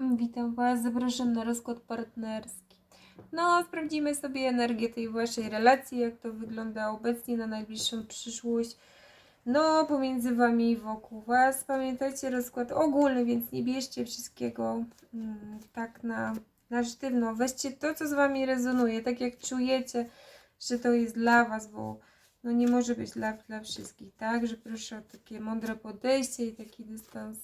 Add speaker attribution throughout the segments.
Speaker 1: Witam Was, zapraszam na rozkład partnerski. No, sprawdzimy sobie energię tej Waszej relacji, jak to wygląda obecnie na najbliższą przyszłość. No, pomiędzy Wami i wokół Was. Pamiętajcie, rozkład ogólny, więc nie bierzcie wszystkiego mm, tak na, na sztywno. Weźcie to, co z Wami rezonuje, tak jak czujecie, że to jest dla Was, bo no nie może być dla, dla wszystkich, tak? Że proszę o takie mądre podejście i taki dystans.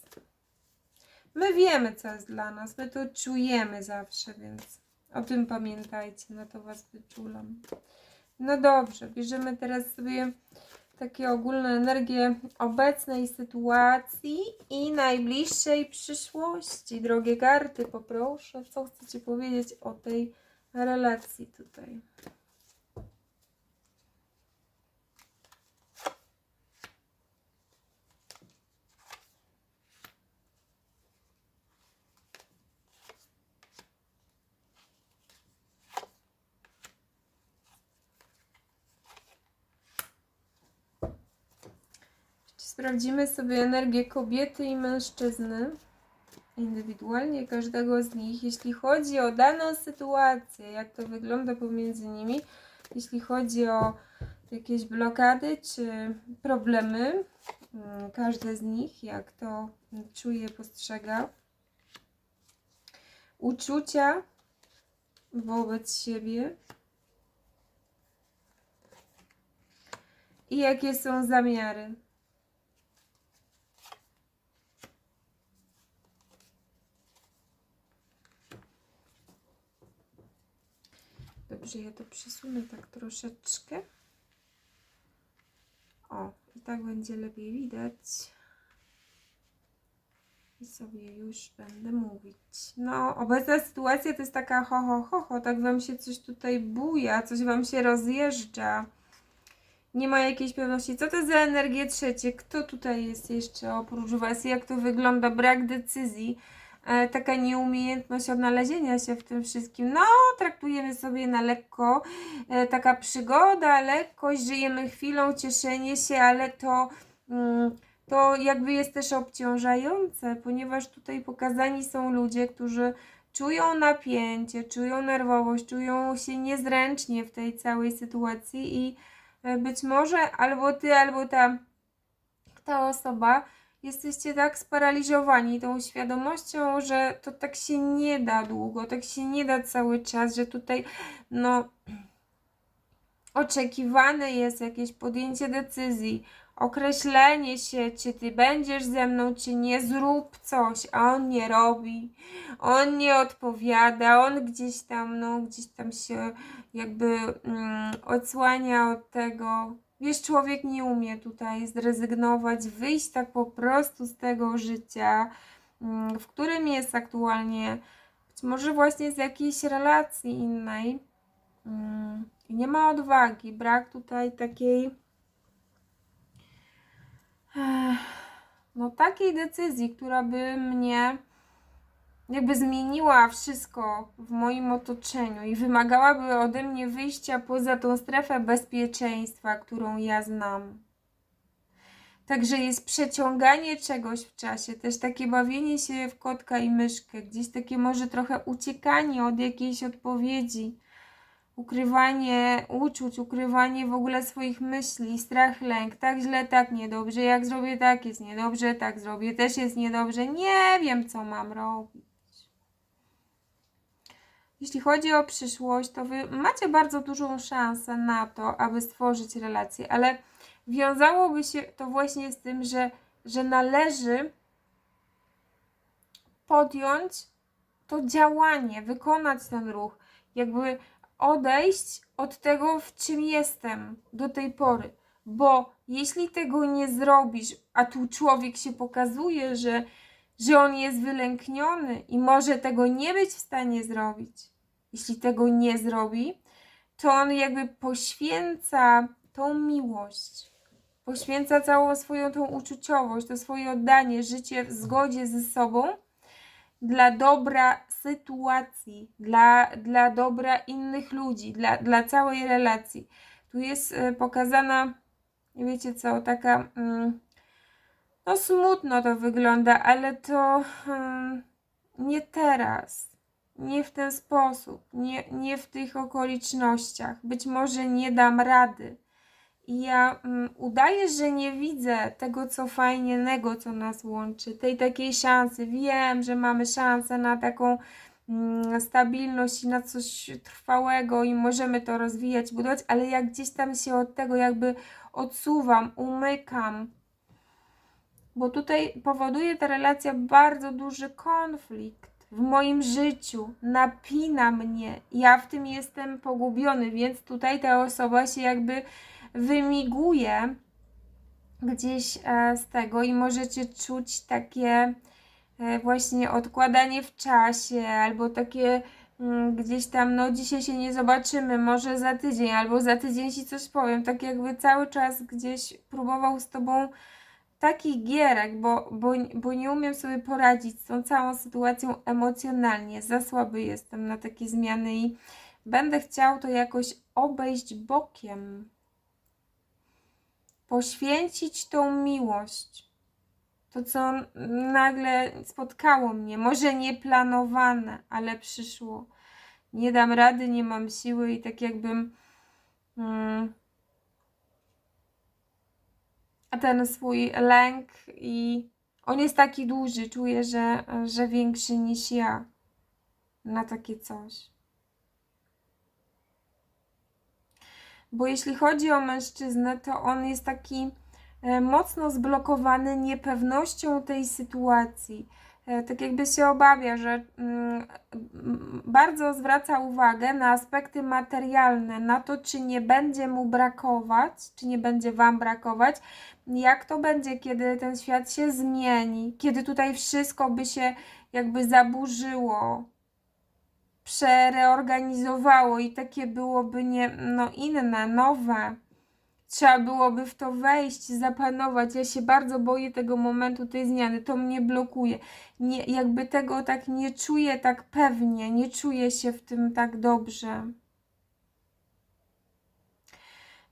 Speaker 1: My wiemy, co jest dla nas, my to czujemy zawsze, więc o tym pamiętajcie, na to Was wyczulam. No dobrze, bierzemy teraz sobie takie ogólne energie obecnej sytuacji i najbliższej przyszłości. Drogie karty, poproszę, co chcecie powiedzieć o tej relacji tutaj. Sprawdzimy sobie energię kobiety i mężczyzny. Indywidualnie każdego z nich, jeśli chodzi o daną sytuację, jak to wygląda pomiędzy nimi, jeśli chodzi o jakieś blokady czy problemy, mm, każde z nich, jak to czuje, postrzega, uczucia wobec siebie i jakie są zamiary. Dobrze, ja to przesunę tak troszeczkę. O, i tak będzie lepiej widać. I sobie już będę mówić. No, obecna sytuacja to jest taka ho, ho, ho, ho, tak wam się coś tutaj buja, coś wam się rozjeżdża. Nie ma jakiejś pewności. Co to za energie trzecie? Kto tutaj jest jeszcze oprócz was? Jak to wygląda? Brak decyzji taka nieumiejętność odnalezienia się w tym wszystkim. No, traktujemy sobie na lekko, e, taka przygoda, lekkość, żyjemy chwilą, cieszenie się, ale to, mm, to jakby jest też obciążające, ponieważ tutaj pokazani są ludzie, którzy czują napięcie, czują nerwowość, czują się niezręcznie w tej całej sytuacji i e, być może albo ty, albo ta, ta osoba jesteście tak sparaliżowani tą świadomością, że to tak się nie da długo, tak się nie da cały czas, że tutaj no oczekiwane jest jakieś podjęcie decyzji, określenie się, czy ty będziesz ze mną, czy nie, zrób coś, a on nie robi, on nie odpowiada, on gdzieś tam, no, gdzieś tam się jakby mm, odsłania od tego. Wiesz, człowiek nie umie tutaj zrezygnować, wyjść tak po prostu z tego życia, mm, w którym jest aktualnie, być może właśnie z jakiejś relacji innej. Mm, Nie ma odwagi, brak tutaj takiej Ech, no takiej decyzji, która by mnie jakby zmieniła wszystko w moim otoczeniu i wymagałaby ode mnie wyjścia poza tą strefę bezpieczeństwa, którą ja znam. Także jest przeciąganie czegoś w czasie, też takie bawienie się w kotka i myszkę, gdzieś takie może trochę uciekanie od jakiejś odpowiedzi, ukrywanie uczuć, ukrywanie w ogóle swoich myśli, strach, lęk, tak źle, tak niedobrze, jak zrobię tak jest niedobrze, tak zrobię też jest niedobrze, nie wiem co mam robić. Jeśli chodzi o przyszłość, to wy macie bardzo dużą szansę na to, aby stworzyć relacje, ale wiązałoby się to właśnie z tym, że, że należy podjąć to działanie, wykonać ten ruch, jakby odejść od tego, w czym jestem do tej pory. Bo jeśli tego nie zrobisz, a tu człowiek się pokazuje, że, że on jest wylękniony i może tego nie być w stanie zrobić, jeśli tego nie zrobi, to on jakby poświęca tą miłość, poświęca całą swoją tą uczuciowość, to swoje oddanie, życie w zgodzie ze sobą dla dobra sytuacji, dla, dla dobra innych ludzi, dla, dla całej relacji. Tu jest y, pokazana, wiecie co, taka, mm, no smutno to wygląda, ale to mm, nie teraz, nie w ten sposób, nie, nie w tych okolicznościach. Być może nie dam rady. I ja mm, udaję, że nie widzę tego, co fajnego, co nas łączy, tej takiej szansy. Wiem, że mamy szansę na taką mm, stabilność i na coś trwałego i możemy to rozwijać, budować, ale jak gdzieś tam się od tego jakby odsuwam, umykam, bo tutaj powoduje ta relacja bardzo duży konflikt w moim życiu, napina mnie, ja w tym jestem pogubiony, więc tutaj ta osoba się jakby wymiguje gdzieś e, z tego i możecie czuć takie e, właśnie odkładanie w czasie albo takie mm, gdzieś tam, no dzisiaj się nie zobaczymy, może za tydzień albo za tydzień ci coś powiem, tak jakby cały czas gdzieś próbował z tobą takich gierek, bo, bo, bo nie umiem sobie poradzić z tą całą sytuacją emocjonalnie, za słaby jestem na takie zmiany i będę chciał to jakoś obejść bokiem poświęcić tą miłość. To, co nagle spotkało mnie, może nieplanowane, ale przyszło. Nie dam rady, nie mam siły i tak jakbym. Mm, ten swój lęk i on jest taki duży, czuję, że, że większy niż ja na takie coś. bo jeśli chodzi o mężczyznę, to on jest taki e, mocno zblokowany niepewnością tej sytuacji. E, tak jakby się obawia, że mm, bardzo zwraca uwagę na aspekty materialne, na to, czy nie będzie mu brakować, czy nie będzie Wam brakować, jak to będzie, kiedy ten świat się zmieni, kiedy tutaj wszystko by się jakby zaburzyło, przereorganizowało i takie byłoby nie, no inne, nowe. Trzeba byłoby w to wejść, zapanować. Ja się bardzo boję tego momentu, tej zmiany. To mnie blokuje. Nie, jakby tego tak nie czuję tak pewnie, nie czuję się w tym tak dobrze.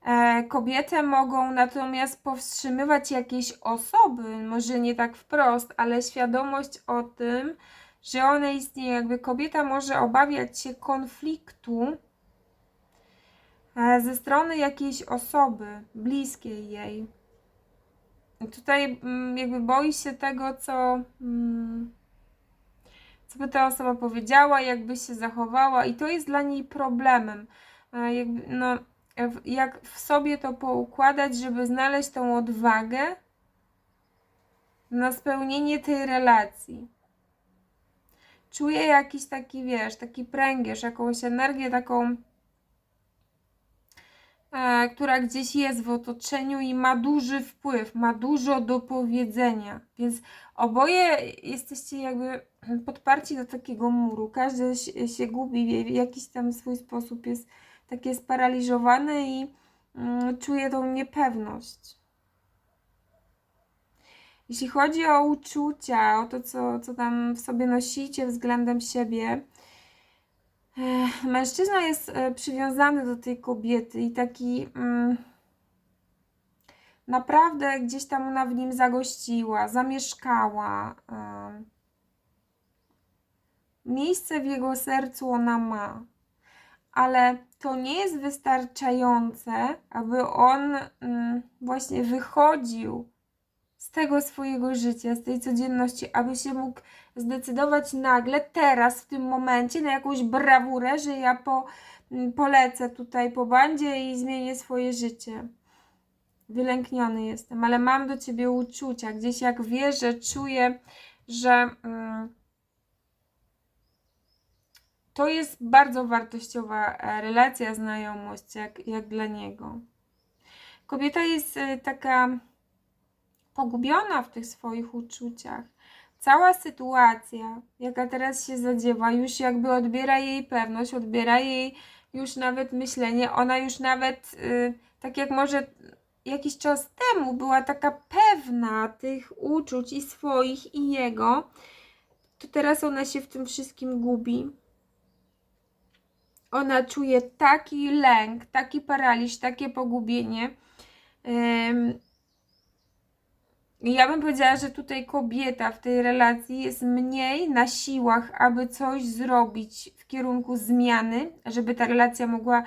Speaker 1: E, kobiety mogą natomiast powstrzymywać jakieś osoby, może nie tak wprost, ale świadomość o tym, że one istnieją. Jakby kobieta może obawiać się konfliktu ze strony jakiejś osoby bliskiej jej. Tutaj mm, jakby boi się tego, co, mm, co by ta osoba powiedziała, jakby się zachowała, i to jest dla niej problemem. E, jakby, no, jak w sobie to poukładać, żeby znaleźć tą odwagę na spełnienie tej relacji czuję jakiś taki, wiesz, taki pręgierz, jakąś energię taką, e, która gdzieś jest w otoczeniu i ma duży wpływ, ma dużo do powiedzenia. Więc oboje jesteście jakby podparci do takiego muru. Każdy się, się gubi w jakiś tam swój sposób, jest takie sparaliżowany i mm, czuje tą niepewność. Jeśli chodzi o uczucia, o to, co, co tam w sobie nosicie względem siebie, mężczyzna jest e, przywiązany do tej kobiety i taki mm, naprawdę gdzieś tam ona w nim zagościła, zamieszkała. Miejsce w jego sercu ona ma, ale to nie jest wystarczające, aby on mm, właśnie wychodził z tego swojego życia, z tej codzienności, aby się mógł zdecydować nagle, teraz, w tym momencie, na jakąś brawurę, że ja po, mm, polecę tutaj po bandzie i zmienię swoje życie. Wylękniony jestem, ale mam do ciebie uczucia. Gdzieś jak wierzę, czuję, że mm, to jest bardzo wartościowa e, relacja, znajomość, jak, jak dla niego. Kobieta jest e, taka pogubiona w tych swoich uczuciach. Cała sytuacja, jaka teraz się zadziewa, już jakby odbiera jej pewność, odbiera jej już nawet myślenie. Ona już nawet, yy, tak jak może jakiś czas temu, była taka pewna tych uczuć i swoich, i jego, to teraz ona się w tym wszystkim gubi. Ona czuje taki lęk, taki paraliż, takie pogubienie. Yy, ja bym powiedziała, że tutaj kobieta w tej relacji jest mniej na siłach, aby coś zrobić w kierunku zmiany, żeby ta relacja mogła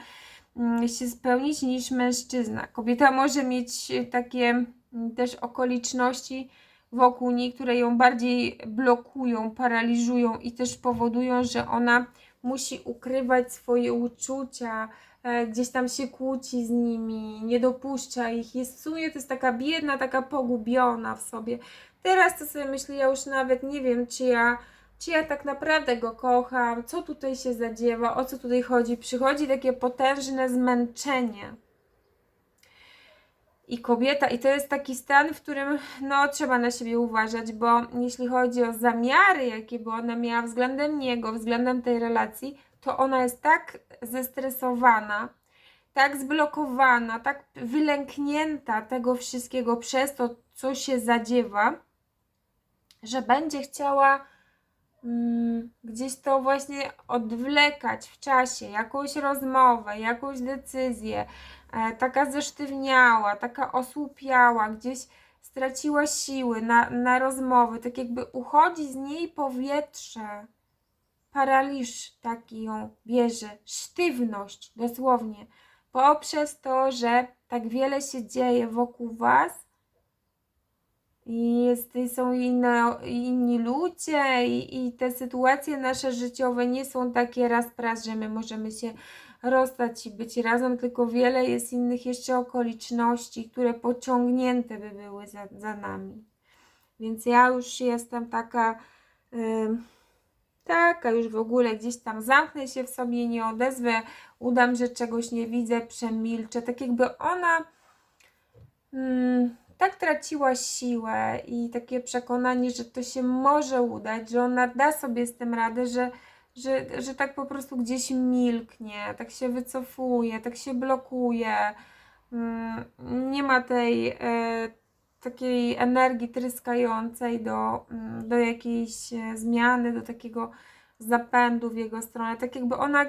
Speaker 1: mm, się spełnić, niż mężczyzna. Kobieta może mieć takie mm, też okoliczności wokół niej, które ją bardziej blokują, paraliżują i też powodują, że ona musi ukrywać swoje uczucia, gdzieś tam się kłóci z nimi, nie dopuszcza ich. Jest w sumie to jest taka biedna, taka pogubiona w sobie. Teraz to sobie myślę, ja już nawet nie wiem, czy ja, czy ja tak naprawdę go kocham, co tutaj się zadziewa, o co tutaj chodzi. Przychodzi takie potężne zmęczenie. I kobieta, i to jest taki stan, w którym no, trzeba na siebie uważać, bo jeśli chodzi o zamiary, jakie by ona miała względem niego, względem tej relacji, to ona jest tak zestresowana, tak zblokowana, tak wylęknięta tego wszystkiego przez to, co się zadziewa, że będzie chciała mm, gdzieś to właśnie odwlekać w czasie, jakąś rozmowę, jakąś decyzję, e, taka zesztywniała, taka osłupiała, gdzieś straciła siły na, na rozmowy, tak jakby uchodzi z niej powietrze paraliż taki ją bierze, sztywność dosłownie, poprzez to, że tak wiele się dzieje wokół Was i jest, są inne, inni ludzie i, i te sytuacje nasze życiowe nie są takie raz praz, że my możemy się rozstać i być razem, tylko wiele jest innych jeszcze okoliczności, które pociągnięte by były za, za nami. Więc ja już jestem taka... Yy, taka już w ogóle gdzieś tam zamknę się w sobie, nie odezwę, udam, że czegoś nie widzę, przemilczę. Tak jakby ona mm, tak traciła siłę i takie przekonanie, że to się może udać, że ona da sobie z tym radę, że, że, że tak po prostu gdzieś milknie, tak się wycofuje, tak się blokuje. Mm, nie ma tej e, takiej energii tryskającej do, mm, do jakiejś e, zmiany, do takiego zapędu w jego stronę, tak jakby ona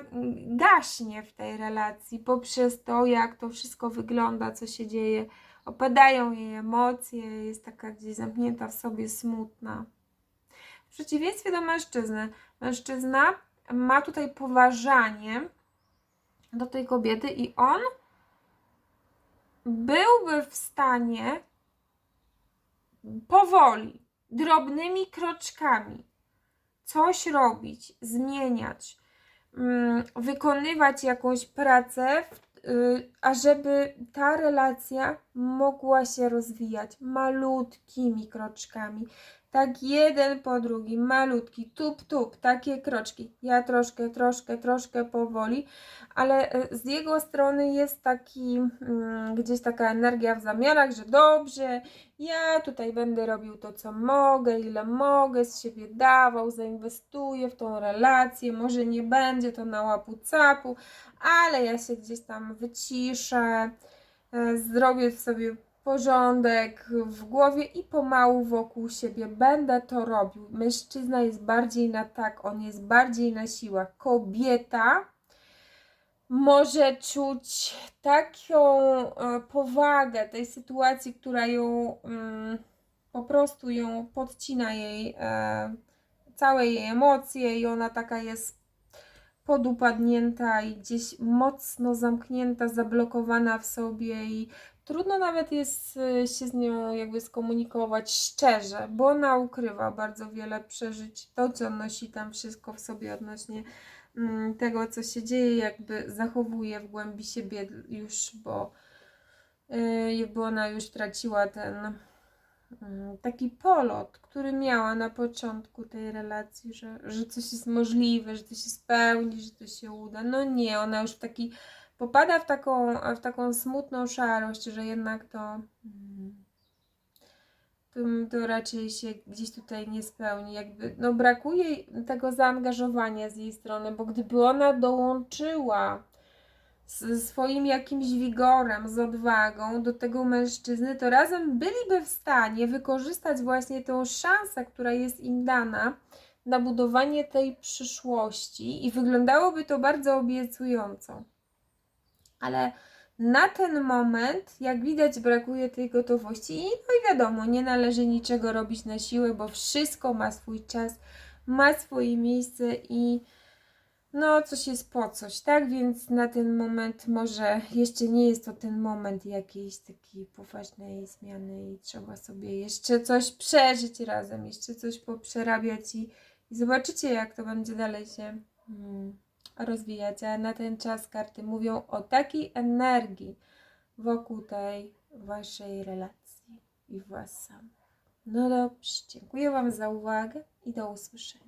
Speaker 1: gaśnie w tej relacji poprzez to, jak to wszystko wygląda, co się dzieje. Opadają jej emocje, jest taka gdzieś zamknięta w sobie, smutna. W przeciwieństwie do mężczyzny, mężczyzna ma tutaj poważanie do tej kobiety i on byłby w stanie powoli, drobnymi kroczkami coś robić, zmieniać, mm, wykonywać jakąś pracę, y, ażeby ta relacja mogła się rozwijać malutkimi kroczkami, tak jeden po drugim, malutki, tup, tup, takie kroczki. Ja troszkę, troszkę, troszkę powoli, ale e, z jego strony jest taki, mm, gdzieś taka energia w zamiarach, że dobrze, ja tutaj będę robił to, co mogę, ile mogę, z siebie dawał, zainwestuję w tą relację, może nie będzie to na łapu capu, ale ja się gdzieś tam wyciszę, e, zrobię sobie porządek w głowie i pomału wokół siebie będę to robił. Mężczyzna jest bardziej na tak, on jest bardziej na siłach. Kobieta może czuć taką e, powagę tej sytuacji, która ją mm, po prostu ją podcina jej e, całe jej emocje i ona taka jest podupadnięta i gdzieś mocno zamknięta, zablokowana w sobie i Trudno nawet jest y, się z nią jakby skomunikować szczerze, bo ona ukrywa bardzo wiele przeżyć. To, co nosi tam wszystko w sobie odnośnie mm, tego, co się dzieje, jakby zachowuje w głębi siebie już, bo y, jakby ona już traciła ten mm, taki polot, który miała na początku tej relacji, że, że coś jest możliwe, że to się spełni, że to się uda. No nie, ona już w taki popada w taką, w taką smutną szarość, że jednak to, to, to raczej się gdzieś tutaj nie spełni. Jakby, no brakuje tego zaangażowania z jej strony, bo gdyby ona dołączyła z swoim jakimś wigorem, z odwagą do tego mężczyzny, to razem byliby w stanie wykorzystać właśnie tą szansę, która jest im dana na budowanie tej przyszłości i wyglądałoby to bardzo obiecująco ale na ten moment, jak widać, brakuje tej gotowości. I, no i wiadomo, nie należy niczego robić na siłę, bo wszystko ma swój czas, ma swoje miejsce i no, coś jest po coś, tak? Więc na ten moment może jeszcze nie jest to ten moment jakiejś takiej poważnej zmiany i trzeba sobie jeszcze coś przeżyć razem, jeszcze coś poprzerabiać i, i zobaczycie, jak to będzie dalej się mm, rozwijać. A na ten czas karty mówią o takiej energii wokół tej waszej relacji i was samych. No dobrze, dziękuję Wam za uwagę i do usłyszenia.